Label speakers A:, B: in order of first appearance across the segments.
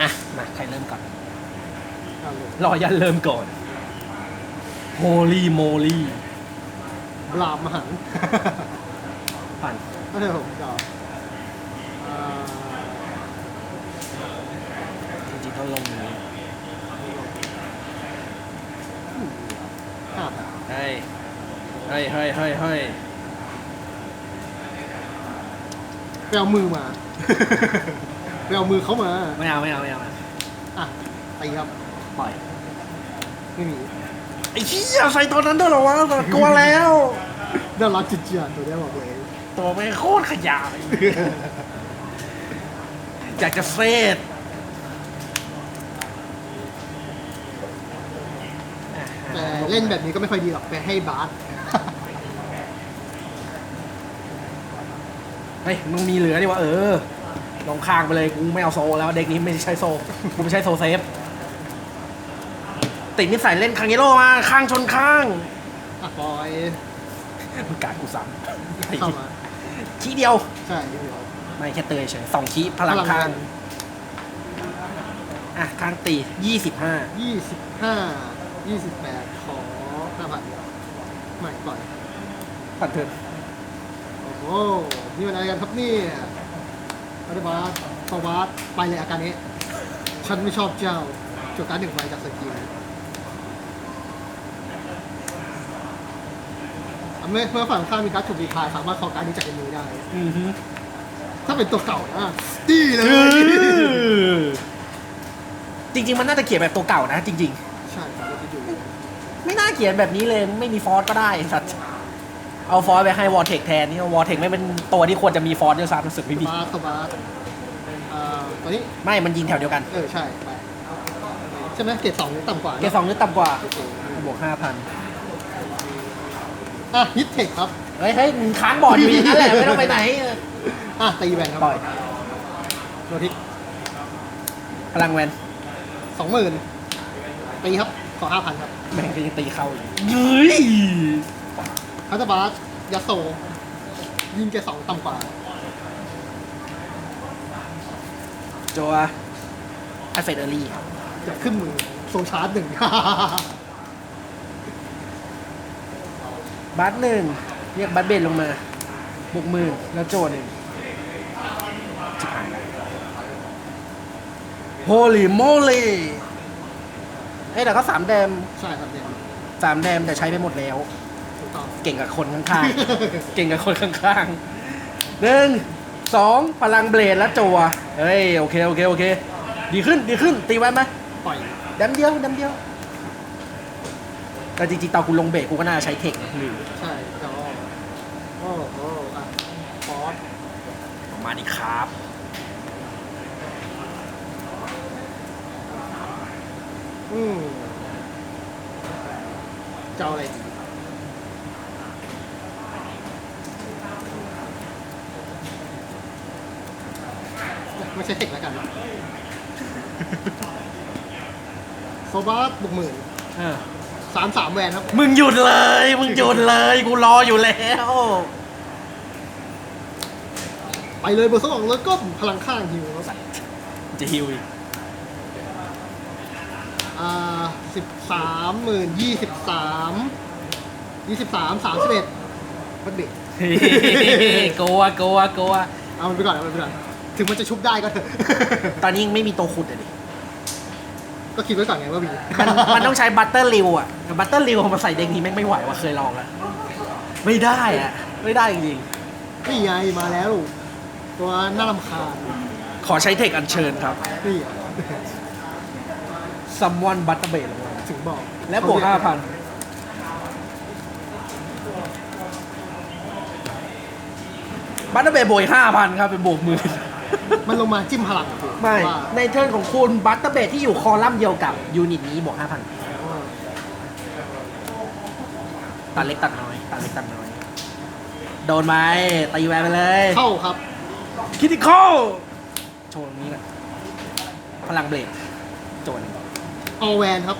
A: อะ มา ใครเริ่มก่อน
B: เอาเลย
A: รอยันเริ่มก่อน Holy moly
B: บลามมหันต์
A: ผ่าน
B: ก็เลยผมจะอ่า
A: จริงๆต้องลงอย่างนี้
B: ห้าพัน
A: เฮ้ยเฮ้ยเฮ้ยเฮ้ยเฮ้ย
B: ไปเอามือมา ไปเอามือเขามา
A: ไม่เอาไม่เอาไม่เอา
B: อะตีครับ
A: ปล่อย
B: ไม่มี
A: ไอ้เหี้ยใส่ตอนนั้นด้วยเหรอวะกลัวแล้ว
B: น่ารักจิตเจียนตัวเนี้ยบอกเลย
A: ตัวไม่งโคตรขยะเลยอยากจะเซต
B: แต่เล่นแบบนี้ก็ไม่ค่อยดีหรอกไปให้บาส
A: เฮ้ยมึงมีเหลือดิวะเออ ลงข้างไปเลยกูไม่เอาโซแล้วเด็กนี้ไม่ใช่โซกูไม่ใช่โซเซฟ ติดนิสัยเล่นคังเยโร่มาข้างชนข้าง
B: อะปล่อย
A: มึงการกูซ้ำ
B: เข้ามา
A: ขี้เดียว
B: ใช่เดี๋ยว
A: ไม่แค่เตยเฉยสองขี้พลังข้าง อะ ข้างตียี่สิบห้า
B: ยี่สิบห้ายี่สิบแปดขอห้าพันไม่ปล่อย
A: ปัดเถิด
B: โอ้โหนี่มันอะไรกันครับเนี่ย อัลบาสฟาวาสไปเลยอาการนี้ ฉันไม่ชอบเจ้าจดการดหนึ่งใบจากสกิลอะเมื่อเมื่อฝั่งข้างมีการดถูกดีคายสามารถขอการดนี้จากในมือได้
A: อือฮึ
B: ถ้าเป็นตัวเก่านะดีเลย
A: จริง ๆ มันน่าจะเขียนแบบตัวเก่านะ จริง
B: ใช่ครับเราจะอยู่
A: ๆ ไม่น่าเขียนแบบนี้เลย ไม่มีฟอสก็ได้สัตว์ เอาฟอสไปให้วอร์เทคแทนนี่วอร์เทคไม่เป็นตัวที่ควรจะมีฟอสด้วยซ้ำรู้สึกไม่มี
B: บาสตัวบาสอ่าตัวนี้
A: ไม่มันยิงแถวเดียวกัน
B: เออ ใช่ไปใช่ไหมเกรดสองต่ำกว่า
A: เกรดสองหรือต่ำกว่า
B: โอเค
A: บวกห้าพัน
B: อะฮิตเทคครับ
A: เฮ้ยเฮ้ยมึงค้างบอร์ดอยู่อย่างนั้นแหละไม่ต้องไปไหน
B: อะตีแวนครับ
A: ปล่อย
B: โนทิก
A: พลังแวน
B: สองหมื่นตีครับขอห้าพันครับ
A: แม่งก็ยังตีเข้าอีกเฮ้ย
B: คัตบาสยาโซ ยิงแกสองต่ำกว่า
A: จัวไอเฟดเออรี่
B: จะขึ้นมือโซชาร์จหนึ่ง
A: บัตหนึ่งเรียกบัตเบนลงมาบวกหมื่นแล้วโจหนึ่งจิบหายแล้วโฮลี่โมลี่เอ้ยแต่ก็สามแดม
B: ใช่ครับเนี่ย
A: สามแดมแต่ใช้ไปหมดแล้ว
B: ถูกต้อง
A: เก่งกับคนข้างๆ เก่งกับคนข้างๆหนึ่งสองพลังเบลดแล้วจัวเฮ้ยโอเคโอเคโอเค ดีขึ้นดีขึ้นตีไว้ไหม
B: ปล่อย
A: ดำเดียวดำเดียว แต่จริงๆตอนกูลงเบรกกูก็น่าจะใช้เทคนะหรือ
B: ใช่จอโอ้โหอะฟอส
A: ออกมาดิครับ
B: อืมจะเอาอะไรดี ไม่ใช่เทคแล้วกัน โซบาสบุกหมื่น
A: เออ
B: สามสามแวนครับ
A: มึงหยุดเลย มึงหยุดเลย กูรออยู่แล้ว
B: ไปเลยเบอร์สองแล้วก็พลังข้างฮิวครับ
A: จะฮิวอีก
B: อ่าสิบสามหมื่นยี่สิบสามยี่สิบสามสามสิบเอ็ดมันเบรก
A: โกวโกวโกว
B: เอามันไปก่อนเอามันไปก่อน ถึงมันจะชุบได้ก็เถอะ
A: ตอนนี้ยังไม่มีตัวขุดเลยดิ
B: ก็คิดไว้ก่อนไงว่ามี
A: มันมันต้องใช้บัตเตอร์ริวอะบัตเตอร์ริวมาใส่เด็กนี้แม่งไม่ไหวว่ะเคยลองแล้วไม่ได้อะ ไม่ได้จริง
B: นี่ไงมาแล้ว ตัวน่ารำคาญ
A: ๆขอใช้เทคอัญเชิญครับ
B: นี่อะ
A: ซัมวันบัตเตอร์เบลงมา
B: ถึงบอก
A: และบวกห้าพันบัตเตอร์เบลบวกห้าพันครับเป็นบวกหมื่น
B: มันลงมาจิ้มพลังอะพี่
A: ไม่
B: ว่า
A: ในเทิร์นของคุณบัตเตอร์เบลที่อยู่คอลัมน์เดียวกับยูนิตนี้บวกห้าพัน
B: ว่า
A: ตัดเล็กตัดน้อยตัดเล็กตัดน้อย โดนไหมตีแวนไปเลย
B: เข้าครับ
A: คิติคอลโชว์ตรงนี้นะพลังเบลดโจน
B: เอาแวนครับ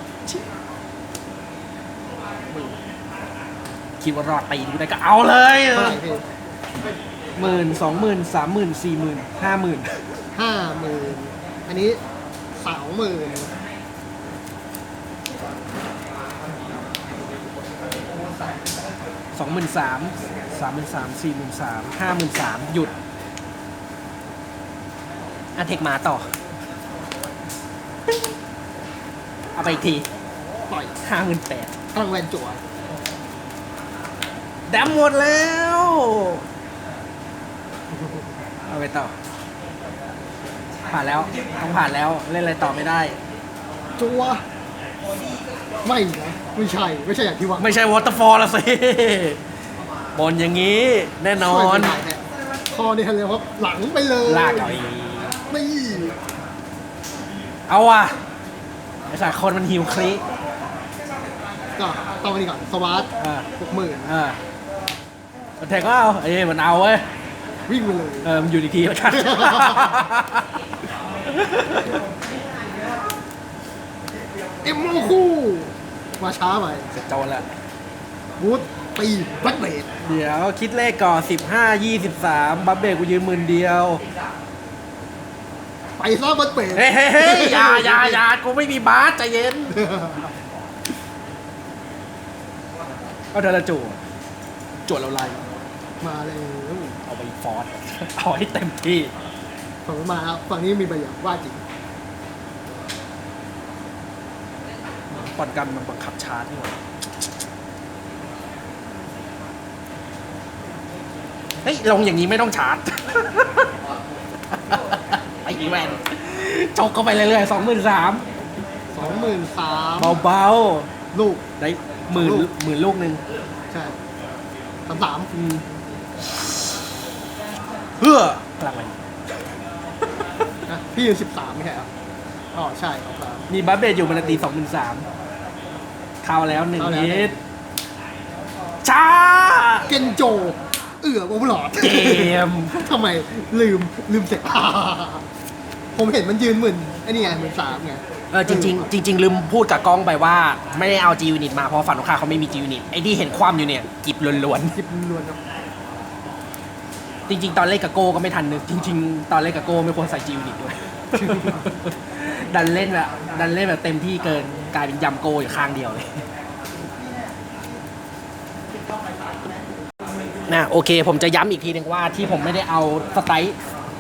A: คิดว่ารอดตีดูได้ก็เอาเลย
B: เท่าไหร่พี่
A: หมื่นสองหมื่นสามหมื่นสี่หมื่นห้าหมื่น
B: ห้าหมื่นอันนี้สาวหมื่น
A: สองหมื่นสามสามหมื่นสามสี่หมื่นสามห้าหมื่นสามหยุดอันเทคมาต่อ เอาไปอีกที
B: ปล่อย
A: ห้าหมื่นแปด
B: พลังแวนจั่ว
A: ดำหมดแล้ว เอาไปต่อ ผ่านแล้วต้องผ่านแล้วเล่นอะไรต่อไม่ได้
B: จั่วไม่นะไม่ใช่ ไม่ใช่อย่างที่ว่า
A: ไม่ใช่วอเตอร์ฟอลละสิบนอย่างนี้ แน่นอ
B: ช่วย
A: น
B: ไม่ได้แท้คอนี่ทันเลยครับหลังไปเลย
A: ลากเอาอีก
B: นี่
A: เอาว่ะไอ้สายคนมันหิวคลิ
B: ก็ต้องมาดีก่อนสวัสด
A: อ่า
B: หกหมื่น
A: อ่าแทงก็เอาเอ้ยมันเอาเว้ย
B: วิ่งไปเลย
A: เออมันอยู่ดีทีแล้วกัน
B: เอ็มโมคู่ มาช้าไป
A: เสร็จโจนแล้ว
B: บูธตีแบล็คเบด
A: เดี๋ยวคิดเลขก่อนสิบห้ายี่สิบสามบัฟเบรกกูยืมหมื่นเดียว
B: ไปซะแบล็คเบด
A: เฮ้ยเฮ้ยเฮ้ยอย่าอย่าอย่ากูไม่มีบาสใจเย็น เอาเดยวละจู่จวดเราไล่
B: มาเลย
A: เอาไปฟอสเอาให้เต็มที่
B: ฝั่งนู้นมาครับฝั่งนี้มีใบหยาว่าจริง
A: ก่อนกันมันบังคับชาร์จนี่หว่าเฮ้ยลงอย่างนี้ไม่ต้องชาร์จ ไอ้อีแวนจกเข้าไปเรื่อยๆสองหมื่นสาม
B: สองหมื่นสาม
A: เบา
B: ลูก
A: ๆ ได้หมื่น
B: ลูก
A: หมื่นลูกหนึ่ง
B: ใช่สามสาม
A: อืม เพื่อพลังมัน
B: นะพี่อยู่สิบสามไม่ใช่เหรออ๋อใช่ครับ
A: มีบัฟเบดอยู่มันตีสองหมื่นสามเข้าแล้วหนึ่ง
B: เข้าแล้ว
A: ฮิตช้า
B: เกนโจ เอือโอเวอร์ลอด
A: เกม
B: ทำไมลืมลืมเสร็จผมเห็นมันยืนหมื่นไอ้นี่ไงหมื่นสามไง
A: เออจริงๆจริงๆลืมพูดกับกล้องไปว่า ไม่ได้เอา G Unit มาเพราะฝั่งตรงข้ามเขาไม่มี G Unit ไอ้ที่เห็นความอยู่เนี่ยกิบล้วน
B: จิบล้วนครับ
A: ๆ จริง ๆ ตอนเล่นกับโก้ก็ไม่ทันนึกจริง ๆ ตอนเล่นกับโก้ไม่ควรใส่ G Unit ด้วย ดันเล่นแบบดันเล่นแบบเต็มที่เกินกลายเป็นยำโก้อยู่ข้างเดียวเลยนะโอเค ผมจะย้ำอีกทีหนึงว่าที่ผมไม่ได้เอาสไตล์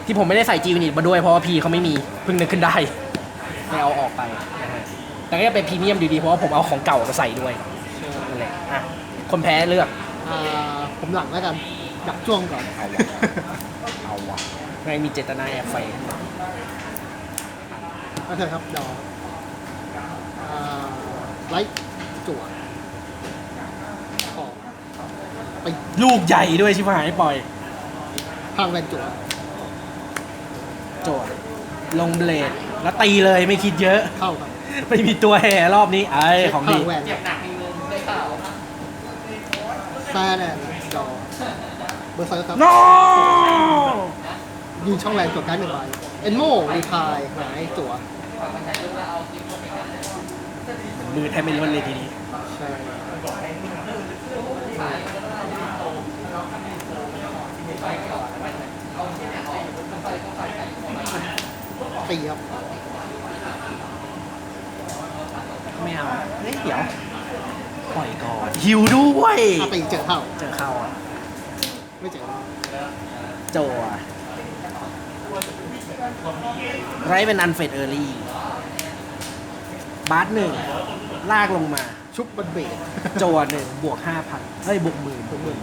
A: ที่ผมไม่ได้ใส่ G Unit มาด้วยเพราะว่าพีเขาไม่มีเพิ่งนึกขึ้นได้ไม่เอาออกไปนะฮะแต่ก็ยังเป็นพรีเมียมดีๆเพราะว่าผมเอาของเก่ามาใส่ด้วยนั่นแหละอะคนแพ้เลือก
B: อ่าผมหลังแล้วกัน ดักช่วงก่อน
A: เอาวะเอาวะไม่มีเจตนาแอบไฟ
B: ก็เถอะครับดอกอ่าไลท์จั่วออกไป
A: ลูกใหญ่ด้วยชิบหายปล่อย
B: ทางแวนจั่ว
A: โจทย์ลงเบลดแล้วตีเลยไม่คิดเยอะ
B: เข้าครับ
A: ไม่มีตัวแห่รอบนี้ไอ้ของ
B: พ
A: ดี
B: ลังแวนแซ่แดนดอกเบอร์ไซค์ครับ
A: โน
B: ยืนช่องแวนจั่วการดหนึ่งใบเอ็นโม่รีพายหงายจั่ว
A: มือแทบไม่ร่วนเลยทีนี้
B: ใช่ ตีครับ
A: ไม่เอาเฮ้ยเดี๋ยว ปล่อยก่อน หิวด้วย
B: ถ้าตีเจอเข้า
A: เจอเข้าอะ
B: ไม่เจอ
A: โจอะไรเป็นอันเฟดเออร์ลี่บาสหนึ่งลากลงมา
B: ชุบบันเบด
A: โจหนึ่งบวกห้าพันเฮ้ยบวกหมื่นบวกหมื่น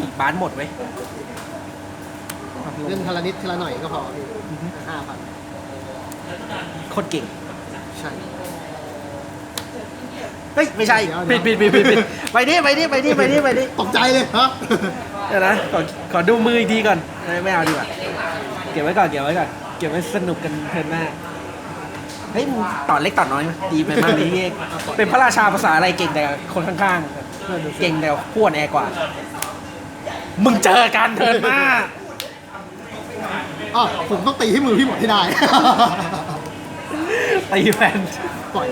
A: อีกบาสหมดเว้ย
B: เล่นทีละนิดทีละหน่อยก็พอพี่ห้าพัน
A: โคตรเก่ง
B: ใช่
A: เฮ้ยไม่ใช่
B: เดี๋ยวเดี๋
A: ปิ
B: ย
A: ด
B: ว
A: ปิดปิดปิดปิดไปดิไปดิไปดิไปดิไปดิ
B: ตกใจเลยครับ
A: เดี๋ยวนะขอขอดูมืออีกทีก่อนเอ้ยไม่เอาดีกว่าเก็บไว้ก่อนเก็บไว้ก่อนเก็บไว้สนุกกันเทิร์นหน้าเฮ้ยมึงต่อเล็กต่อน้อยไหมดีไปมากเลยเอกเป็นพระราชาภาษาอะไรเก่งแต่คนข้างๆ เก่งแต่พวดแอร์กว่า มึงเจอกันเทิร์นหน้า
B: อ๋อผมต้องตีให้มือพี่หมดให้ได้
A: ตีแฟน
B: ปล่อย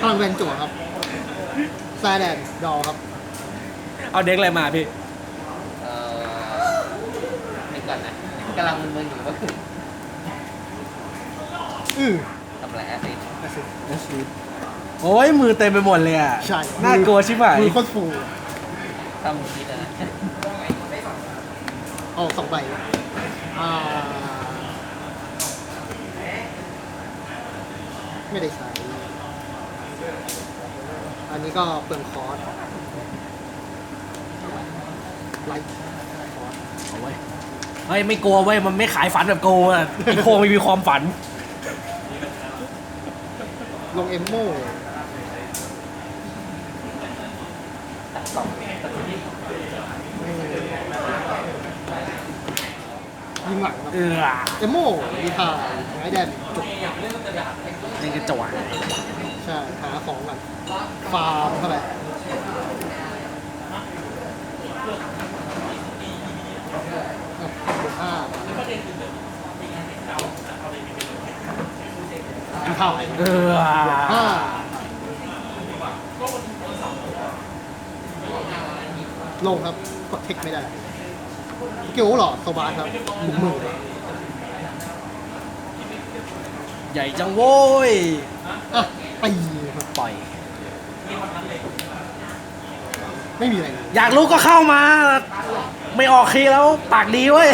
B: พลังแวนจั่วครับ แซแดนดอครับ
A: เอาเด็กอะไรมาพี่
C: เอ่อนี่ก่อนนะกำลังมึนๆอยู่ก็คือ
B: อือ
C: ทำอะไรแอซิด
B: แต่สิ
A: โอ้ยมือเต็มไปหมดเลยอะ
B: ใช่
A: น่ากลัวชิบหาย
B: มือโคตรฟู
C: ถ้ามึงคิดนะ
B: เอาสองใบอ่าไม่ได้ใช้ อันนี้ก็เปลืองคอร์สไลท์คอร์ส
A: เอาเว้ยเฮ้ยไม่กลัวเว้ยมันไม่ขายฝันแบบโกอะไอโคไม่มีความฝัน
B: ลงเอมโม
C: สอง
B: ยิงหลังครับ
A: เออ
B: เอมโมดีทายไม้แดนจบ
A: นี่กระจก
B: ใช่หา ของกันฟาร์มเข้าไปอะบวกห้าดีทาย
A: เออ
B: ห้าลงครับ กดเทคไม่ได้ เกี่ยวหรอโซบาสครับบุกมือ
A: ใหญ่จังโว้ย
B: อะตีครับ
A: ปล่อย
B: ไม่มีอะไรเลย
A: อยากรู้ก็เข้ามา ไม่ออกคีย์แล้วปากดีเว้ย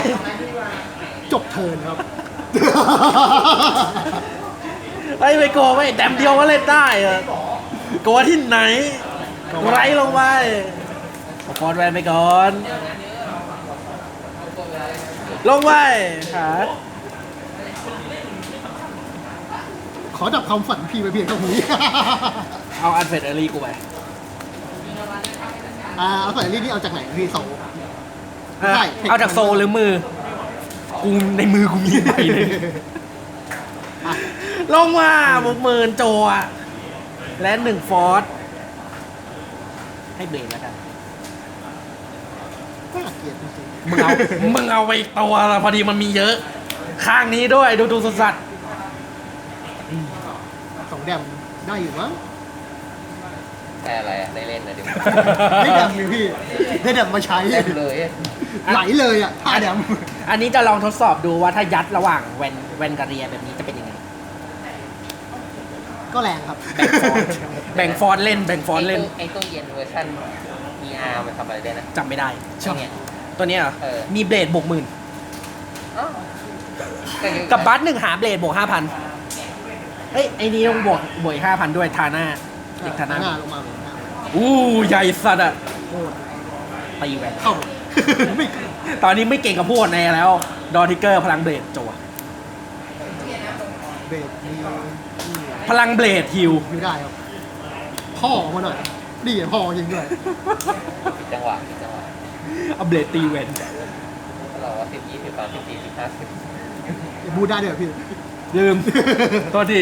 B: จบเทิร์นครับ
A: ไอ้ยไม่โกลัวเว้ยแดมเดียวก็เล่นได้อะกลัวที่ไหน ไรลงไปเอาฟอนแวนไปก่อน ลงไปหา
B: ขอดับความฝันพี่ไปเพียงเท่านี้
A: เอาอันเฟดเอรีกูไป
B: อ่าเอาใส่รีดนี่เอาจากไหนพี่โซได้
A: เอาจากโซลหรือมือ กูในมือกูมีใบหนึง
B: อะ
A: ลงมาบุกหมื่นโจอะและหนึ่งฟอสให้เบรกแล้วกัน
B: น่าเกลียดจริง
A: มึงเอา มึงเอาไปอีกตัวละพอดีมันมีเยอะ ข้างนี้ด้วยดูดูสัตว์
B: ๆสอง แดมได้อยู่มั้ง
C: แต่อะไรอะได้เล่นนะเดี๋ยว
B: ได้แดมเลยพี่ ได้แดมมาใช้
C: เล่นเลย
B: ไหลเลยอะท่าแดม
A: อันนี้จะลองทดสอบดูว่าถ้ายัดระหว่างแวนแวนกับเรียแบบนี้จะเป็นยังไง
B: ก็แรงครับ
A: แบ่งฟอนต์เล่นแบ่งฟอนต์เล่น
C: ไอ้ตู้เย็นเวอร์ชัน ER มันทำอะไรได้นะ
A: จำไม่ได้
C: ใช่ไง
A: ตัวเนี้ยเหรอ
C: เออ
A: มีเบลดบวกหมื่น
C: อ้าวก็เยอะ
A: กับบัสหนึ่งหาเบลดบวกห้าพัน เอ้ยไอ้นี้ต้องบวกบวกห้าพันด้วยทาหน้าเด็กทาหน้า
B: หน้าลงมาเลยหน้า
A: อู้ใหญ่สัตว์อะ
B: โคตร
A: ตีแวน
B: เข้าไม่
A: ตอนนี้ไม่เก่งกับพวกในแล้ว ดอทิกเกอร์พลังเบลดจัว
B: เบรกมีนี่
A: พลังเบลดฮิว
B: ไม่ได้ครับพ่อมาหน่อยดีพ่อจริงด้วย
C: จังหวะจังหวะ
A: เอาเบลดตีแวน
C: เราว่าสิบยี่สิบสามสิบสี่สิบห้าสิบ
B: บูดได้เดี๋ยวพี่
A: ลืม ตัวที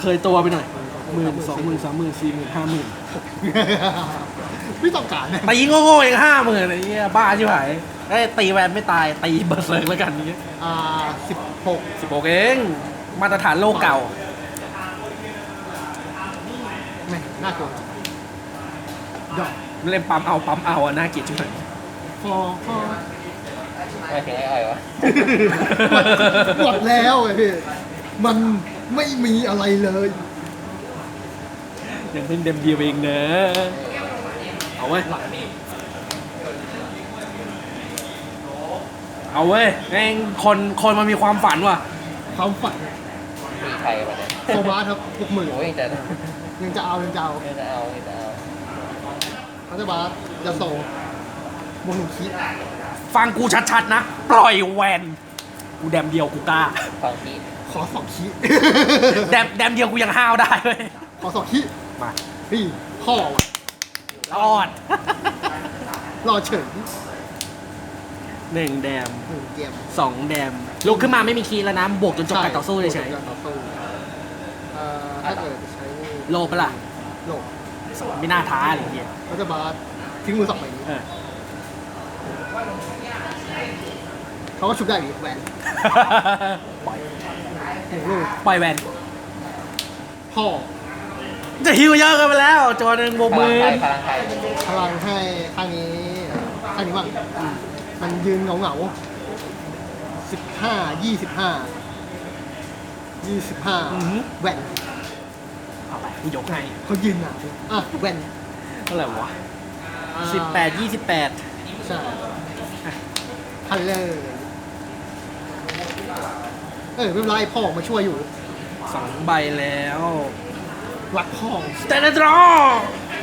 A: เคยตัวไปหน่อยหมื่นสองหมื่นสามหมื่นสี่หมื่นห้าหมื่น
B: ไม่ต้องการนะ
A: ตีโง่ๆเองห้าหมื่นไอ้เหี้ยบ้าชิบหายไอ้ยตีแวนไม่ตาย ตีเบอร์เซิร์กแล้วกันนี้
B: อ่าสิบหก
A: สิบโอเอง มาตรฐานโลกเก่า
B: ไม่น่ากลัวดอก
A: เล่นปั๊มเอาปั๊มเอาอะน่าเกลียดชิบหาย
B: ฟอฟอ
C: ไม่ถึงไอ้อ้อยวะ
B: หมดหมดแล้วไงพี่ มันไม่มีอะไรเลย
A: ยังเพิ่งเดมเดียวเองเนอะเอาเว้ย เอาเว้ยแม่งคนคนมันมีความฝันว่ะ
B: ความฝัน
C: มีใครมาเนี่ย
B: โซบาสครับหกหมื่น
C: โอ้ยยังจะ
B: ยังจะเอายังจะเอา
C: ยังจะเอายังจะเอา
B: เขาจะบาสยาโซบวกหนึ่งคิด
A: ฟังกูชัดๆนะ ปล่อยแวน กูแดมเดียวกูกล้า
C: ฟังพี่
B: ขอสองคิด
A: แดมแดมเดียวกูยังห้าวได้เว้ย
B: ขอสองคิด
A: มา
B: พี่พ่อว่ะ
A: รอด
B: รอเฉิน
A: หนึ่งแดม
B: หนึ่งเกม
A: สองแดมลุกขึ้นมาไม่มีคีย์แล้วนะบวกจนจบการต่อสู้เฉย
B: การต่อสู้เอ่อถ้าเกิดจะใช้นี่
A: ๆโลปะล่ะ
B: โลก
A: ไม่น่าท้าอะไรเงี้ย
B: เขาจะบาสทิ้งมือสองใบนี้
A: เออ
B: เขาก็ชุบได้อีกแหวน
A: ปล่อย
B: หนึ่งลูก
A: ปล่อยแวน
B: พ่อ
A: จะฮิวเยอะเกินไปแล้วจอหนึ่งบวก
C: พ
A: ห
C: ลัง
A: มื่
C: ไทย
A: น
C: พลังไทย
B: พลังให้ข้างนี้ข้างนี้บ้างอืมมันยืนเหงาเหงาสิบห้ายี่สิบห้ายี่สิบห้า
A: อือหือ
B: แว่น
A: เอาไปกูยกให้
B: เขายืนอะอะแว่น
A: เท่าไหร่วะ
B: อ่า
A: สิบแปดยี่สิบแปด
B: ใช่คันเลยเออไม่เป็นไรพ่อมาช่วยอยู่
A: สองใบแล้ว
B: รักพ่อ
A: สแตนดรอ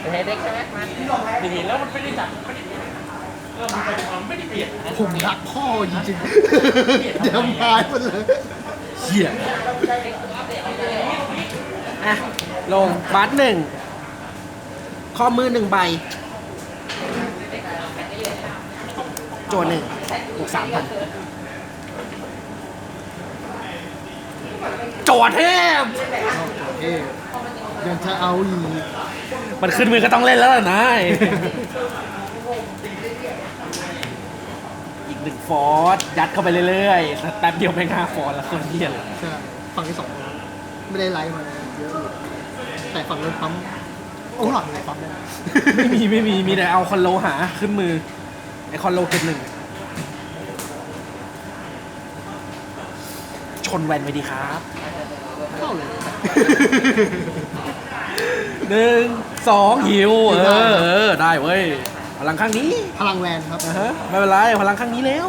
C: เป็นไฮเด็กใช่ไหมมัน
A: เห็นแล้วมันไม่ได้จับไม่ได้เออมันไปมันไม่ได้เปลี่ยน
B: ผมรักพ่อจริงๆเดี๋ยวมายมันเลย
A: เหี้ยอะลงบัตรหนึ่งข้อมือหนึ่งใบ โจทย์หนึ่งบวกสามพันโจทย์เทพ
B: เอ๊ะยังจะเอาอีก
A: มันขึ้นมือก็ต้องเล่นแล้วล่ะนายอีกหนึ่งฟอร์สยัดเข้าไปเรื่อยๆแป๊บเดียวไปห้าฟอร์สแล้วคนเฮียเลย
B: ใช่ฝั่งที่สองไม่ได้ไลฟ์มาเยอะอยู่แต่ฝั่งนู้นปั๊มโอ้หลังไหนปั๊มเนี่ย
A: ไม่มีไม่มีมีแต่เอาคอนโลหาขึ้นมือ ไอคอนโลเก็บหนึ่งชนแวนไปดีครับ
B: เข้าเลย
A: หนึ่งสองหิว เออเออได้เว้ย พลังข้างนี้
B: พลังแวนครับ
A: นะฮะไม่เป็นไร พลังข้างนี้แล้ว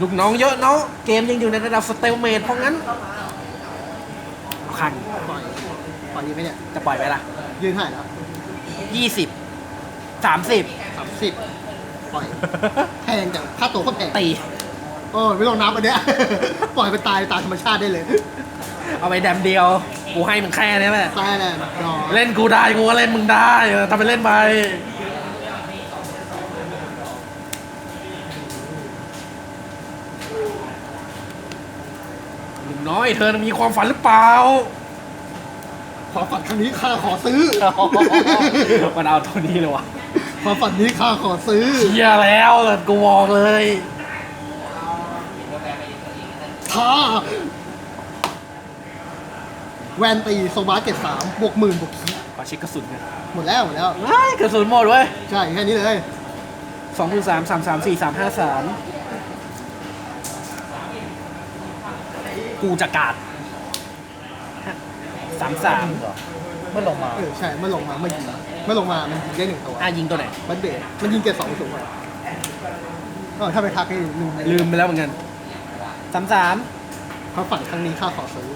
A: ลูกน้องเยอะเนาะ เกมยังอยู่ในระดับสเตลเมดเพราะงั้นเอาข้าง
B: ปล่อยปล่อยดีไหมเนี่ย
A: จะปล่อยไปละ
B: ยืนถ่ายแล้ว
A: ยี่สิบสามสิบ
B: สามสิบปล่อยแพงแต่ค่าตัวโคตรแพง
A: ตี
B: โอ้ยไม่ลงน้ำอันเนี้ย ปล่อยไปตายตามธรรมชาติได้เลย
A: เอาไปแดมเดียว กูให้มึงแค่นี้แหละ
B: ตายแลนด์รอ
A: เล่นกูได้กูก็เล่นมึงได้เออทำไปเล่นไป หนุ่มน้อยเธอมีความฝันหรือเปล่า
B: ขอฝันครั้งนี้ข้าขอซื้อ
A: มันเอาตัวนี้เลยวะ
B: ความฝันนี้ข้าขอซื้อ
A: เชียแล้วเลยกูบอกเลย
B: ท้าแวนตีโซบาเจ็ดสามบวกหมื่นบวกคี
A: ขอเช็คกระสุนกัน
B: หมดแล้วหมดแล้ว
A: เฮ้ยกระสุนหมดเว้ย
B: ใช่แค่นี้เลย
A: สองคูณสามสามสามสี่สามห้าสามกูจะกาดสามสาม
C: เมื่อลงมา
B: เออใช่เมื่อลงมาเมื่อยิงเมื่อลงมามันยิงได้หนึ่งตัว
A: อะยิงตัวไหน
B: บันเบสมันยิงเกตสองสูงกว่าเออถ้าไปทักให้ลืม
A: ลืมไปแล้วเหมือนกันสามสาม
B: ความฝันครั้งนี้ข้าขอซื้อ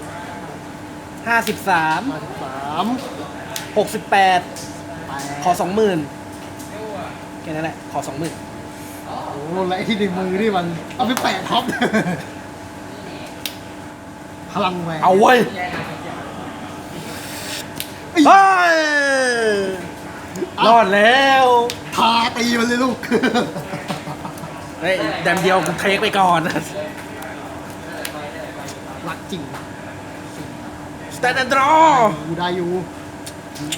A: ห้าสิบสาม
B: มาสิบสาม
A: หกสิบแปด
B: แปด
A: ขอสองหมื่นแค่นั้นแหละ ขอสองหมื่น
B: โอ้และไอ้ที่ในมือนี่มัน เอาไปแปะท็อป พลังแหวน
A: เอาเว้ย
B: เอ้ย
A: เฮ้ยรอดแล้ว
B: ทาตีมันเลยลูก
A: เฮ้ยแดมเดียวกูเทคไปก่อน
B: รักจริง
A: สแตนดรอ
B: อยู่ได้อยู่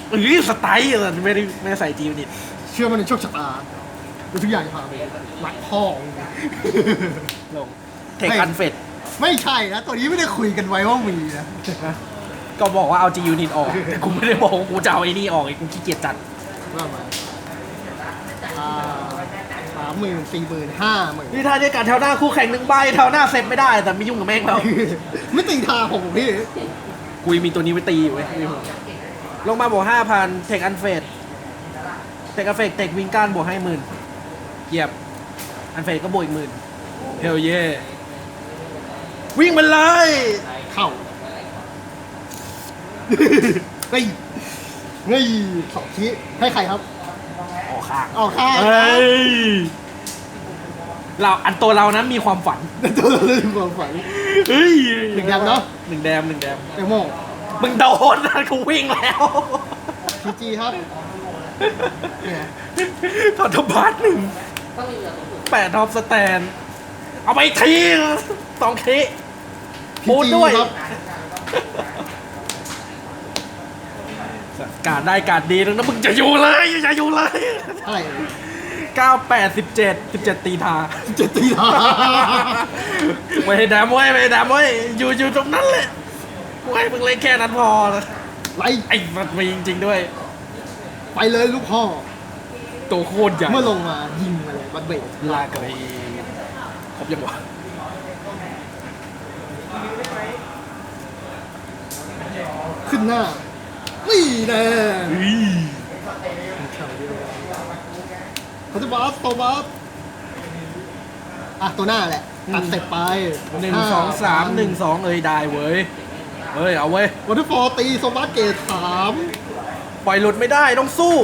A: เอ้ยสไตล์อะไม่ได้ไม่ได้ใส่จีวนิด
B: เชื่อมันในโชคชะตาดูทุกอย่างจะพาไปรักพ่อมึง
A: ลงเทคอันเฟด
B: ไม่ใช่นะ ตัวนี้ไม่ได้คุยกันไว้ว่ามีนะ
A: ก็บอกว่าเอาจียูนิตออก แต่กูไม่ได้บอกว่ากูจะเอาไอ้นี่ออกไอ้กูขี้เกียจจัด
B: ว่ามาสามหมื่นสี่หมื่นห้าหมื่น
A: นี่ถ้าได้การแถวหน้าคู่แข่งหนึ่งใบแถวหน้าเสร็จไม่ได้ แต่ไม่ยุ่งกับแม่งแล้ว
B: ไม่ตีทาผมพี่
A: กูยังมีตัวนี้ไว้ตีอยู่เว้ยลงมาบวกห้าพันเทคอันเฟดเทคอันเฟดเทควิงการบวกให้หมื่นเหยียบอันเฟดก็บวกอีกหมื่นเฮลเย่วิ่งมันเลย
B: เข้า เฮ้ยเฮ้ยสองทีให้ใครครับ
A: ออกข้าง
B: เอาข้าง
A: เฮ้ยเราอันตัวเรานั้นมีความฝัน
B: ตัวเราเล่นความฝัน
A: เฮ้ย
B: หนึ่งแดมเนอะ
A: หนึ่งแดมหนึ่งแดม
B: เอโม
A: มึงโดนนะกูวิ่งแล้ว
B: พีจีครับเนี่ย
A: ทอทบาทหนึ่งแปดท็อปสแตน เอาไปทีสองเค
B: พี
A: พูด
B: จี
A: ด้วย
B: ครับ
A: การได้การดีแล้วนะมึงจะอยู่เลยอย่าอยู่เลยอะไร
B: เก้าแปดสิบเจ็ด
A: สิบเจ็ดตีทาสิบ
B: เจ็ดตีทา
A: ไม่ให้ดามไว้ยไม่ให้ดามไว้ยอยู่อยู่ตรงนั้นเลยไว้มึงเล่นแค่นั้นพอนะ
B: ไร
A: ไอ้มันมีจริง ๆ ด้วย
B: ไปเลยลูกพ่อ
A: โตโคตรใหญ่
B: เมื่อลงมายิงมาเลยบัตเบร
A: ลากไปครบยังวะ
B: ขึ้นหน้า นี่แน่
A: อุ้ย
B: เขาจะบาสโตบาสอะตัวหน้าแหละตัดเสร็จไป
A: หนึ่งสองสามหนึ่งสองเอ้ยได้เว้ยเฮ้ยเอาเว้ย
B: วันที่ฟอร์ตีโซบาสเกตสาม
A: ปล่อยหลุดไม่ได้ต้องสู้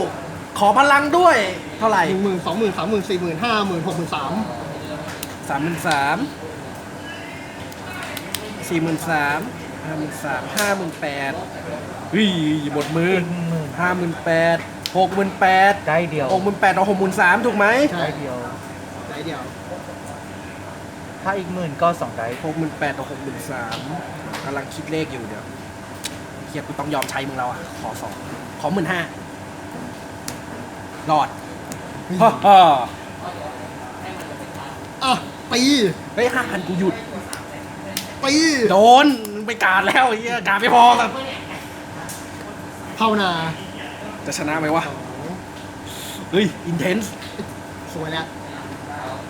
A: ขอพลังด้วย เท่าไหร่
B: หนึ่งหมื่นสองหมื่นสามหมื่นสี่หมื่นห้าหมื่นหกหมื่นสาม
A: สามหมื่นสามสี่หมื่นสาม ห้าหมื่นสามห้าหมื่นแปดเฮ้ยหมดมือห้าหมื่นแปดหกหมื่นแปด
C: ได้เดียว
A: หกหมื่นแปดเอาหกหมื่นสามถูกไหม
C: ได้เดียว
B: ไหนเดียว
C: ถ้าอีกหมื่นก็สองได้
A: หกหมื่นแปดต่อหกหมื่นสามกำลังคิดเลขอยู่เดี๋ยวเฮียกูต้องยอมใช้มึงแล้วอะ ขอสองขอหมื่นห้ารอดฮ่าฮ่า
B: อะตี
A: เฮ้ยห้าพันกูหยุด
B: ตี
A: โดนมึง ไปการแล้วไอ้เฮียการไม่พอแบบ
B: ภาวนา
A: จะชนะไหมวะ เฮ้ย อินเทนส์
B: สวยแล้ว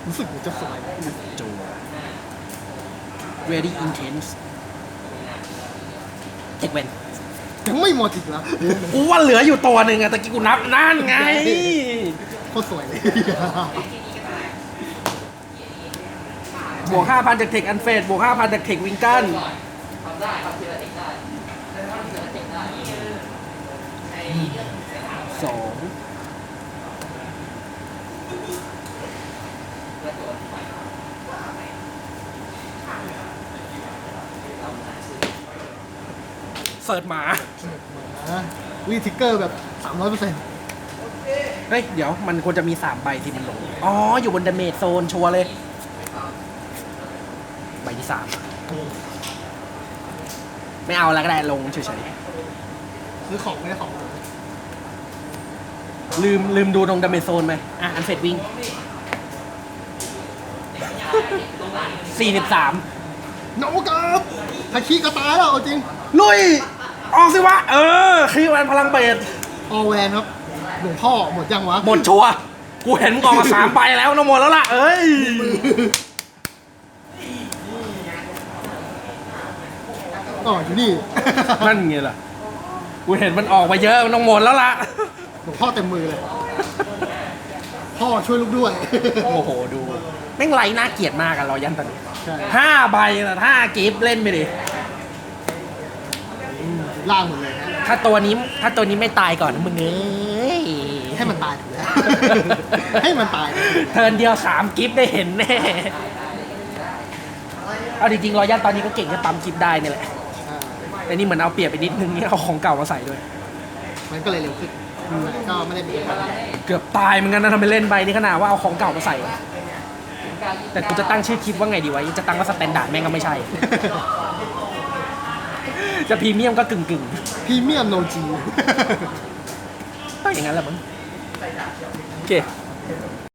B: รู้สึกเหมือนจะสวย
A: จู very intense เทคเวน
B: ยังไม่หมดอีกแล้ว
A: กูว่าเหลืออยู่ตัวหนึ่งอะตะกี้กูนับนั่นไง
B: โคตรสวยเลย
A: บวก5,000จากเทคอันเฟดบวก5,000จากเทควิงกั นสองเสิร์ชหมา
B: รีทิกเกอร์แบบสามร้อยเปอร์เซ็นต์
A: เฮ้ย เดี๋ยวมันควรจะมี3ใบที่มันลง อ๋อ อยู่บนดาเมจโซนชัวร์เลย ใบที่3 ไม่เอาแล้วก็ได้ลงเฉย
B: ซื้อของไม่ได้ของ
A: ๆลืมลืมดูตรงดาเมจโซนไหมอะอันเฟดวิ่ง43
B: โนกับทาคิก็ตายแล้วเอาจริง
A: ลุย ออกสิวะ เออคีแวนพลังเบส
B: ออแวนครับ หลวงพ่อหมดยังวะ
A: หมดชัวร์กูเห็นกองมาสามใบแล้วนะหมดแล้วล่ะ เอ้ย
B: อ๋ออยู่นี่
A: นั่นไงล่ะ กูเห็นมันออกมาเยอะมันต้องหมดแล้วล่ะ
B: หลวงพ่อเต็มมือเลย พ่อช่วยลูกด้วย
A: โอ้โหดูแม่งไรน่าเกลียดมากอะรอยันตอนนี้
B: ใช่
A: ห้าใบนะห้ากิฟต์เล่นไปดิ
B: ล่างหมดเลยฮะ
A: ถ้าตัวนี้ถ้าตัวนี้ไม่ตายก่อนนะมึงเอ้ย
B: ให้มันตายถูกแล้วให้มันตาย
A: เทิร์นเดียวสามกิฟต์ได้เห็นแน่ เอาจริงๆรอยันตอนนี้ก็เก่งแค่ปั๊มกิฟต์ได้นี่แหละ
B: อ่า
A: แต่นี่เหมือนเอาเปรียบไปนิดนึงนี่เอาของเก่ามาใส่ด้วย
B: มันก็เลยเร็วขึ้นแต่ก็ไม่ได้มีปัญหา
A: เกือบตายเหมือนกันนะทำไปเล่นใบนี่ขนาดว่าเอาของเก่ามาใส่ แต่กูจะตั้งชื่อคลิปว่าไงดีวะจะตั้งว่าสแตนดาร์ดแม่งก็ไม่ใช่ จะพรีเมียมก็กึ่งกึ่ง
B: พรีเมียมโนจี
A: ๆต้องอย่างนั้นแหละมึงโอเค